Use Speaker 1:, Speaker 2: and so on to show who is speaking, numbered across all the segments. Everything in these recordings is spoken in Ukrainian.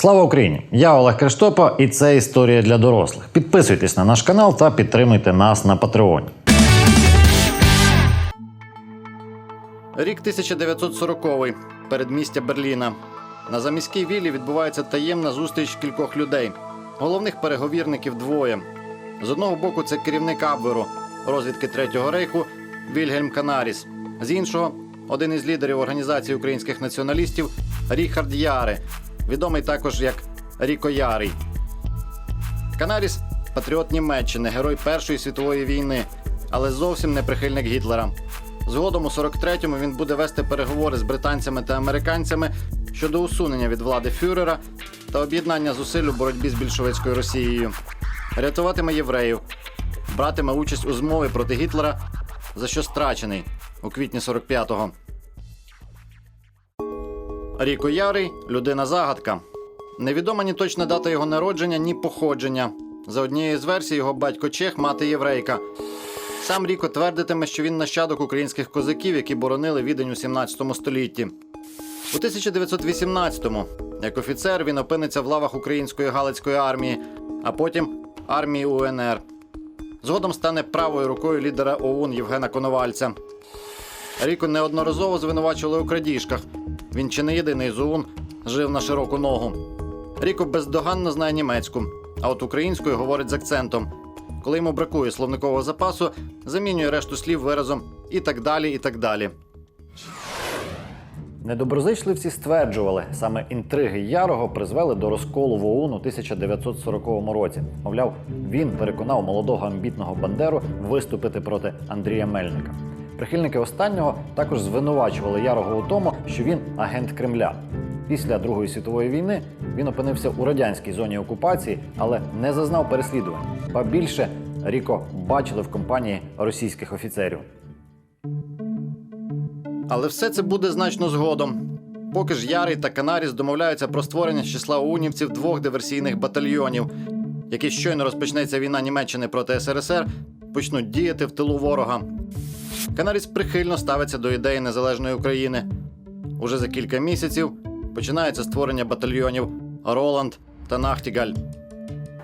Speaker 1: Слава Україні! Я Олег Криштопа, і це історія для дорослих. Підписуйтесь на наш канал та підтримуйте нас на Патреоні. Рік 1940-й. Передмістя Берліна. На заміській віллі відбувається таємна зустріч кількох людей. Головних переговірників двоє. З одного боку, це керівник Абверу, розвідки Третього рейху Вільгельм Канаріс. З іншого, один із лідерів організації українських націоналістів Ріхард Яре, відомий також як Ріко Ярий. Канаріс патріот Німеччини, герой Першої світової війни, але зовсім не прихильник Гітлера. Згодом у 43-му він буде вести переговори з британцями та американцями щодо усунення від влади фюрера та об'єднання зусиль у боротьбі з більшовицькою Росією. Рятуватиме євреїв, братиме участь у змові проти Гітлера, за що страчений у квітні 45-го. Ріко Ярий людина загадка. Невідома ні точна дата його народження, ні походження. За однією з версій, його батько Чех, мати єврейка. Сам Ріко твердитиме, що він нащадок українських козаків, які боронили відень у 17 столітті. У 1918-му, як офіцер, він опиниться в лавах української Галицької армії, а потім армії УНР. Згодом стане правою рукою лідера ОУН Євгена Коновальця. Ріко неодноразово звинувачували у крадіжках. Він чи не єдиний з ОУН жив на широку ногу. Ріко бездоганно знає німецьку, а от українською говорить з акцентом. Коли йому бракує словникового запасу, замінює решту слів виразом і так далі, і так далі. Недоброзичливці стверджували, саме інтриги Ярого призвели до розколу в ОУН у 1940 році. Мовляв, він переконав молодого амбітного Бандеру виступити проти Андрія Мельника. Прихильники останнього також звинувачували Ярого у тому, що він агент Кремля. Після Другої світової війни він опинився у радянській зоні окупації, але не зазнав переслідувань. Ба більше Ріко бачили в компанії російських офіцерів. Але все це буде значно згодом. Поки ж Ярий та Канаріс домовляються про створення з числа унівців двох диверсійних батальйонів, які щойно розпочнеться війна Німеччини проти СРСР, почнуть діяти в тилу ворога. Канаріс прихильно ставиться до ідеї незалежної України. Уже за кілька місяців починається створення батальйонів Роланд та Нахтігаль.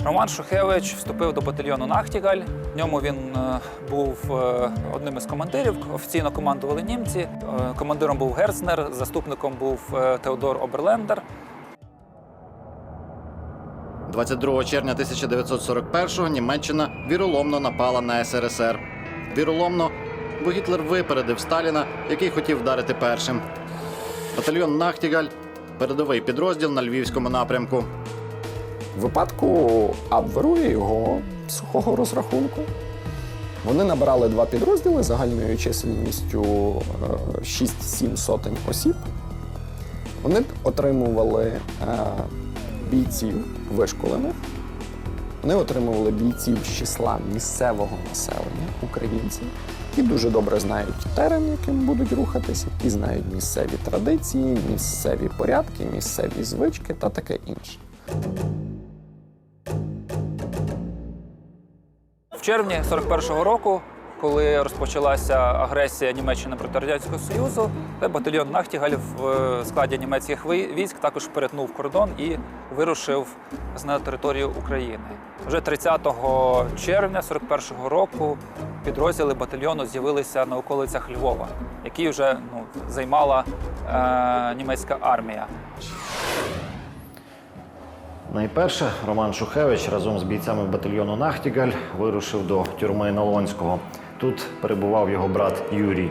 Speaker 2: Роман Шухевич вступив до батальйону Нахтігаль. В ньому він е, був е, одним із командирів. Офіційно командували німці. Е, командиром був Герцнер, заступником був е, Теодор Оберлендер.
Speaker 1: 22 червня 1941-го Німеччина віроломно напала на СРСР. Віроломно, бо Гітлер випередив Сталіна, який хотів вдарити першим. Батальйон Нахтігаль передовий підрозділ на львівському напрямку.
Speaker 3: В випадку Абверу і його сухого розрахунку вони набирали два підрозділи загальною чисельністю е, 6-7 сотень осіб. Вони отримували е, бійців вишколених, вони отримували бійців з числа місцевого населення, українців, які дуже добре знають терен, яким будуть рухатися, які знають місцеві традиції, місцеві порядки, місцеві звички та таке інше.
Speaker 2: В червні 41-го року, коли розпочалася агресія Німеччини проти Радянського Союзу, батальйон Нахтігаль в е, складі німецьких військ також перетнув кордон і вирушив на територію України. Вже 30 червня 41-го року підрозділи батальйону з'явилися на околицях Львова, які вже ну, займала е, німецька армія.
Speaker 1: Найперше Роман Шухевич разом з бійцями батальйону Нахтігаль вирушив до тюрми Налонського. Тут перебував його брат Юрій.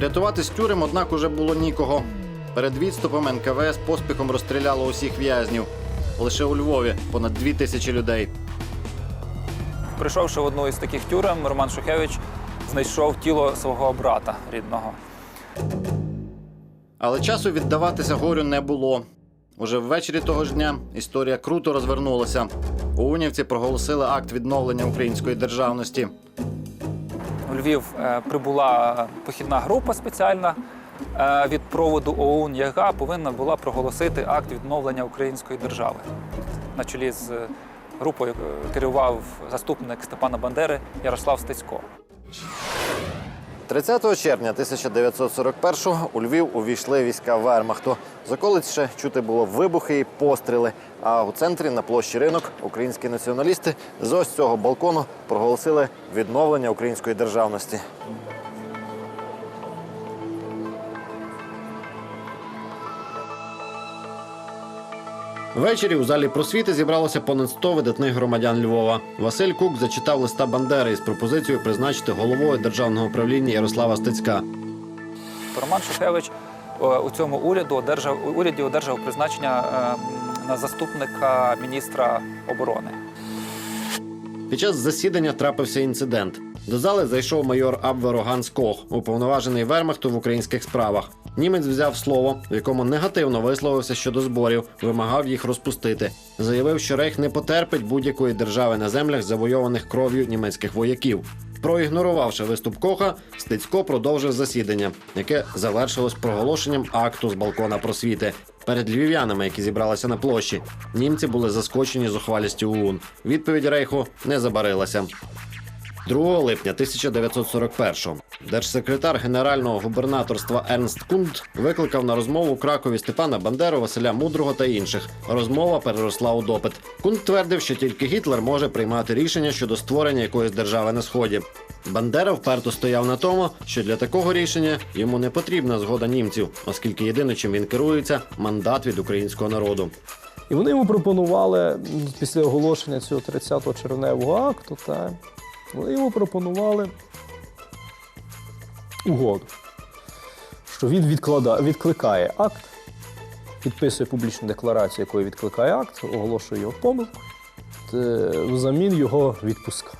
Speaker 1: Рятувати з тюрем, однак, уже було нікого. Перед відступом НКВС поспіхом розстріляло усіх в'язнів. Лише у Львові понад дві тисячі людей.
Speaker 2: Прийшовши в одну із таких тюрем, Роман Шухевич знайшов тіло свого брата рідного.
Speaker 1: Але часу віддаватися горю не було. Уже ввечері того ж дня історія круто розвернулася. Унівці проголосили акт відновлення української державності.
Speaker 2: У Львів е, прибула похідна група спеціальна е, від проводу ОУН, яка повинна була проголосити акт відновлення української держави. На чолі з е, групою е, керував заступник Степана Бандери Ярослав Стецько.
Speaker 4: 30 червня 1941-го у Львів увійшли війська Вермахту. З околиць ще чути було вибухи і постріли. А у центрі на площі ринок українські націоналісти з ось цього балкону проголосили відновлення української державності. Ввечері у залі просвіти зібралося понад 100 видатних громадян Львова. Василь Кук зачитав листа Бандери із пропозицією призначити головою державного управління Ярослава Стецька.
Speaker 2: Роман Шухевич е, у цьому уряду одержав у уряді одержав призначення е, на заступника міністра оборони.
Speaker 4: Під час засідання трапився інцидент. До зали зайшов майор Абверо Ганс Кох, уповноважений Вермахту в українських справах. Німець взяв слово, в якому негативно висловився щодо зборів, вимагав їх розпустити. Заявив, що Рейх не потерпить будь-якої держави на землях, завойованих кров'ю німецьких вояків. Проігнорувавши виступ Коха, Стецько продовжив засідання, яке завершилось проголошенням акту з балкона просвіти. Перед львів'янами, які зібралися на площі, німці були заскочені зухвалістю ОУН. Відповідь Рейху не забарилася. 2 липня 1941-го держсекретар генерального губернаторства Ернст Кунд викликав на розмову Кракові Степана Бандеру, Василя Мудрого та інших. Розмова переросла у допит. Кунд твердив, що тільки Гітлер може приймати рішення щодо створення якоїсь держави на сході. Бандера вперто стояв на тому, що для такого рішення йому не потрібна згода німців, оскільки єдине, чим він керується, мандат від українського народу.
Speaker 5: І вони йому пропонували після оголошення цього 30-го червневого акту, та, вони йому пропонували угоду, що він відкликає акт, підписує публічну декларацію, якою відкликає акт, оголошує його помилку, взамін його відпускає.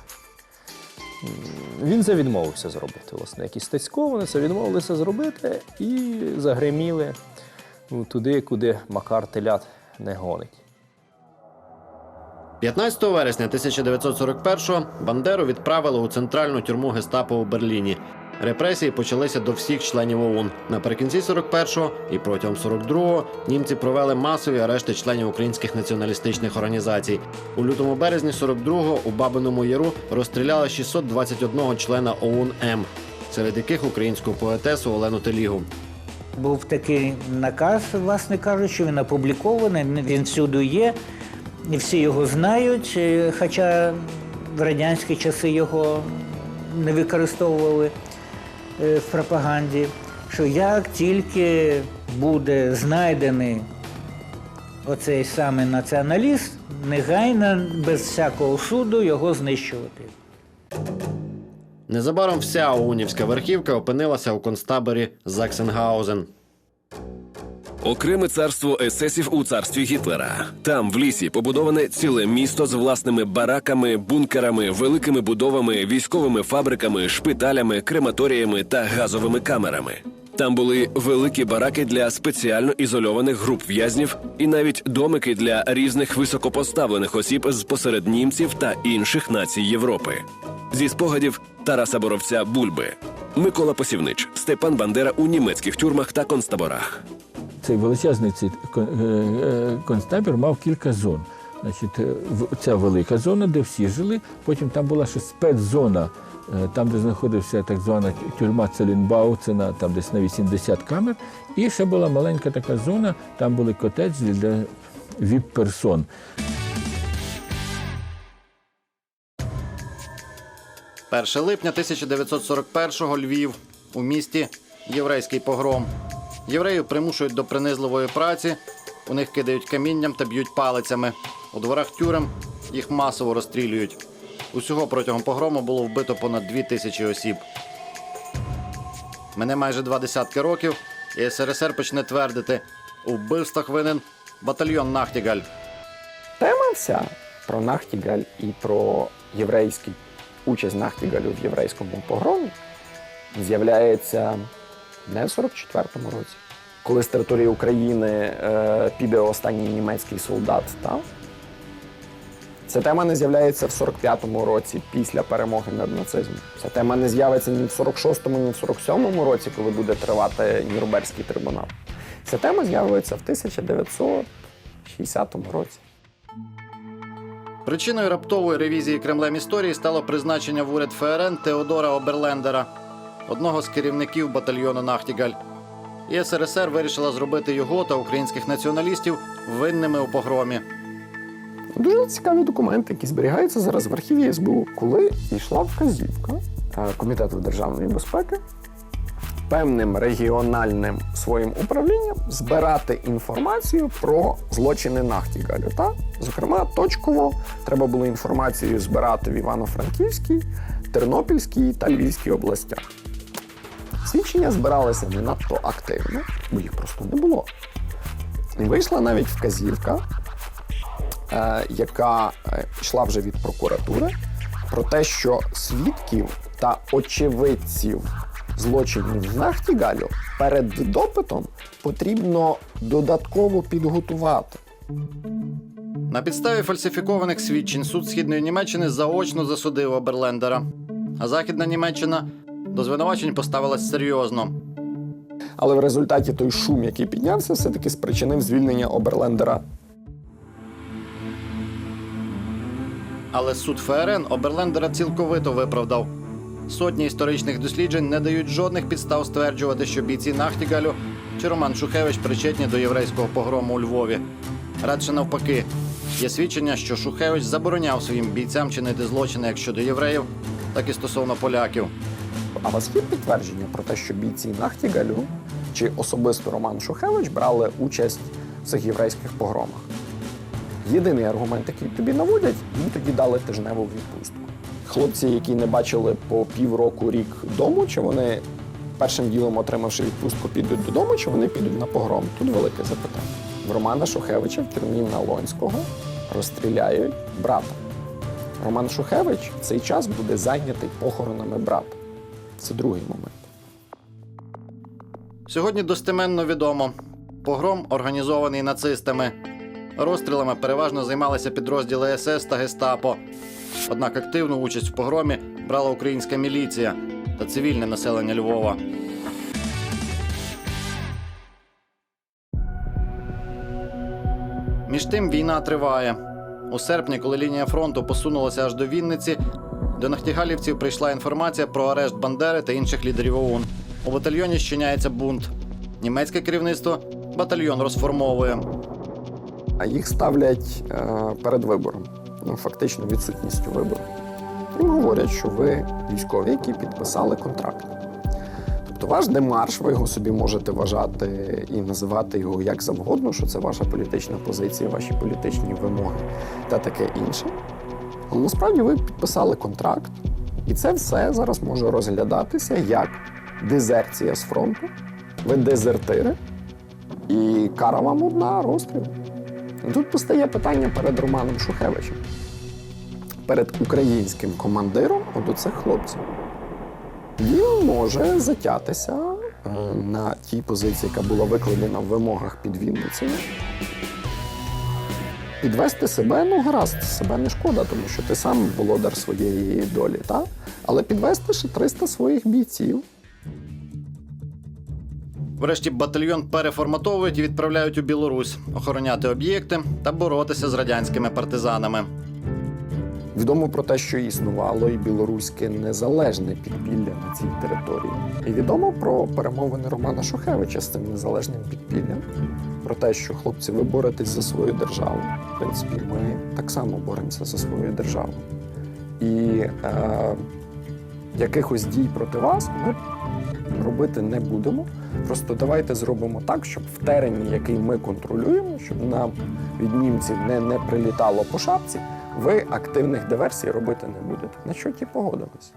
Speaker 5: Він це відмовився зробити. Власне, як і Стецько, вони це відмовилися зробити і загриміли ну, туди, куди Макар телят не гонить.
Speaker 4: 15 вересня 1941-го Бандеру відправили у центральну тюрму гестапо у Берліні. Репресії почалися до всіх членів ОУН. Наприкінці 41-го і протягом 42-го німці провели масові арешти членів українських націоналістичних організацій. У лютому березні 42-го у Бабиному Яру розстріляли 621 члена ОУН М, серед яких українську поетесу Олену Телігу.
Speaker 6: Був такий наказ, власне кажучи, він опублікований, він всюди є, і всі його знають, е, хоча в радянські часи його не використовували е, в пропаганді. Що як тільки буде знайдений оцей саме націоналіст, негайно, без всякого суду його знищувати.
Speaker 4: Незабаром вся ОУНівська верхівка опинилася у концтаборі Заксенгаузен.
Speaker 7: Окреме царство есесів у царстві Гітлера. Там, в лісі, побудоване ціле місто з власними бараками, бункерами, великими будовами, військовими фабриками, шпиталями, крематоріями та газовими камерами. Там були великі бараки для спеціально ізольованих груп в'язнів і навіть домики для різних високопоставлених осіб з посеред німців та інших націй Європи. Зі спогадів Тараса Боровця Бульби, Микола Посівнич, Степан Бандера у німецьких тюрмах та концтаборах.
Speaker 8: Цей величезний цей е, е, концтабір мав кілька зон. Значить, е, ця велика зона, де всі жили. Потім там була ще спецзона, там, де знаходився так звана тюрма Целінбауцена, там десь на 80 камер. І ще була маленька така зона, там були котеджі для віп-персон.
Speaker 4: – 1 липня 1941-го Львів у місті єврейський погром. Євреїв примушують до принизливої праці, у них кидають камінням та б'ють палицями. У дворах тюрем їх масово розстрілюють. Усього протягом погрому було вбито понад дві тисячі осіб. Мене майже два десятки років, і СРСР почне твердити: у вбивствах винен батальйон Нахтігаль.
Speaker 3: Тема вся про Нахтігаль і про єврейський участь Нахтігалю в єврейському погромі з'являється не в 44-му році, коли з території України е, піде останній німецький солдат. Та? Ця тема не з'являється в 45-му році після перемоги над нацизмом. Ця тема не з'явиться ні в 46-му, ні в 47-му році, коли буде тривати Нюрнберзький трибунал. Ця тема з'явиться в 1960 році.
Speaker 4: Причиною раптової ревізії Кремлем історії стало призначення в уряд ФРН Теодора Оберлендера.
Speaker 1: Одного з керівників батальйону Нахтігаль. І СРСР вирішила зробити його та українських націоналістів винними у погромі.
Speaker 3: Дуже цікаві документи, які зберігаються зараз в архіві СБУ, коли йшла вказівка Комітету державної безпеки певним регіональним своїм управлінням збирати інформацію про злочини Нахтігалю. Та? Зокрема, точково треба було інформацію збирати в Івано-Франківській, Тернопільській та Львівській областях. Свідчення збиралися не надто активно, бо їх просто не було. Вийшла навіть вказівка е, яка е, йшла вже від прокуратури, про те, що свідків та очевидців злочинів Нахтігалю перед допитом потрібно додатково підготувати.
Speaker 1: На підставі фальсифікованих свідчень суд східної Німеччини заочно засудив Оберлендера. А західна Німеччина до звинувачень поставилась серйозно.
Speaker 3: Але в результаті той шум, який піднявся, все-таки спричинив звільнення Оберлендера.
Speaker 1: Але суд ФРН Оберлендера цілковито виправдав. Сотні історичних досліджень не дають жодних підстав стверджувати, що бійці Нахтігалю чи Роман Шухевич причетні до єврейського погрому у Львові. Радше навпаки, є свідчення, що Шухевич забороняв своїм бійцям чинити злочини як щодо євреїв, так і стосовно поляків.
Speaker 3: А у вас є підтвердження про те, що бійці Нахтігалю чи особисто Роман Шухевич брали участь в цих єврейських погромах? Єдиний аргумент, який тобі наводять, їм тоді дали тижневу відпустку. Хлопці, які не бачили по півроку рік дому, чи вони першим ділом, отримавши відпустку, підуть додому, чи вони підуть на погром? Тут велике запитання. В Романа Шухевича в тюрмі Налонського розстріляють брата. Роман Шухевич в цей час буде зайнятий похоронами брата. Це другий момент.
Speaker 1: Сьогодні достеменно відомо: погром організований нацистами. Розстрілами переважно займалися підрозділи СС та Гестапо. Однак активну участь в погромі брала українська міліція та цивільне населення Львова. Між тим війна триває. У серпні, коли лінія фронту посунулася аж до Вінниці, до нахтігалівців прийшла інформація про арешт Бандери та інших лідерів ОУН. У батальйоні щиняється бунт. Німецьке керівництво батальйон розформовує.
Speaker 3: А їх ставлять е, перед вибором, ну фактично відсутністю вибору. Їм говорять, що ви військові, які підписали контракт. Тобто ваш демарш, ви його собі можете вважати і називати його як завгодно, що це ваша політична позиція, ваші політичні вимоги та таке інше. Але насправді ви підписали контракт, і це все зараз може розглядатися як дезерція з фронту. Ви дезертири, і кара вам одна розстріл. Тут постає питання перед Романом Шухевичем, перед українським командиром от у цих хлопців. Він може затятися е, на тій позиції, яка була викладена в вимогах під Вінницею. Підвести себе, ну гаразд, себе не шкода, тому що ти сам володар своєї долі, та? Але підвести ще 300 своїх бійців.
Speaker 1: Врешті батальйон переформатовують і відправляють у Білорусь охороняти об'єкти та боротися з радянськими партизанами.
Speaker 3: Відомо про те, що існувало і білоруське незалежне підпілля на цій території. І відомо про перемовини Романа Шухевича з цим незалежним підпіллям. Про те, що хлопці, ви боретесь за свою державу. В принципі, ми так само боремося за свою державу. І е, якихось дій проти вас ми робити не будемо. Просто давайте зробимо так, щоб в терені, який ми контролюємо, щоб нам від німців не, не прилітало по шапці, ви активних диверсій робити не будете. На що ті погодились?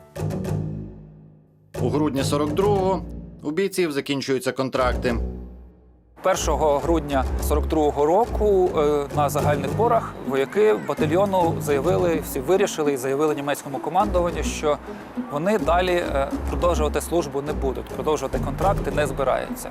Speaker 1: У грудні 42-го у бійців закінчуються контракти.
Speaker 2: 1 грудня 42-го року е, на загальних зборах вояки батальйону заявили, всі вирішили і заявили німецькому командуванню, що вони далі е, продовжувати службу не будуть, продовжувати контракти не збираються.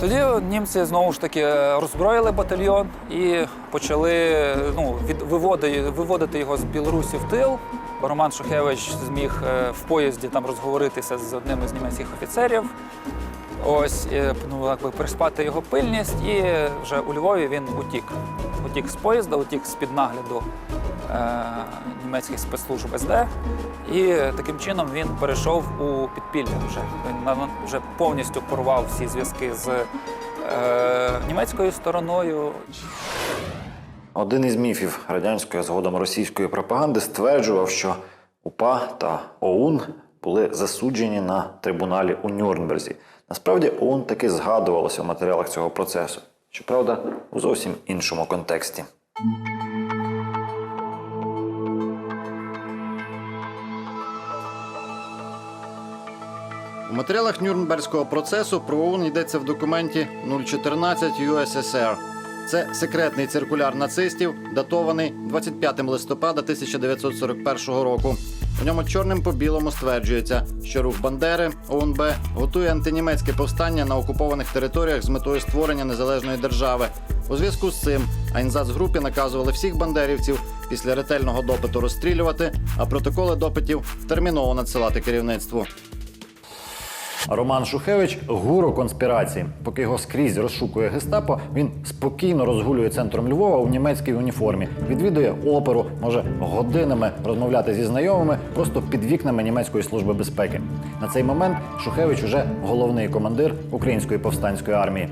Speaker 2: Тоді німці знову ж таки е, роззброїли батальйон і почали ну, від, виводи, виводити його з Білорусі в тил. Роман Шухевич зміг е, в поїзді там розговоритися з одним із німецьких офіцерів. Ось е, ну, якби приспати його пильність, і вже у Львові він утік. Утік з поїзда, утік з-під нагляду е, німецьких спецслужб СД. І таким чином він перейшов у підпілля. Вже він вже повністю порвав всі зв'язки з е, німецькою стороною.
Speaker 1: Один із міфів радянської згодом російської пропаганди стверджував, що УПА та ОУН були засуджені на трибуналі у Нюрнберзі. Насправді ОУН таки згадувалося в матеріалах цього процесу, щоправда, у зовсім іншому контексті. Матеріалах Нюрнберзького процесу про ОУН йдеться в документі 014 USSR. Це секретний циркуляр нацистів, датований 25 листопада 1941 року. У ньому чорним по білому стверджується, що рух Бандери ОУНБ готує антинімецьке повстання на окупованих територіях з метою створення незалежної держави. У зв'язку з цим Айнзацгрупі наказували всіх бандерівців після ретельного допиту розстрілювати, а протоколи допитів терміново надсилати керівництву. Роман Шухевич гуру конспірації. Поки його скрізь розшукує гестапо, він спокійно розгулює центром Львова у німецькій уніформі, відвідує оперу, може годинами розмовляти зі знайомими просто під вікнами німецької служби безпеки. На цей момент Шухевич уже головний командир української повстанської армії.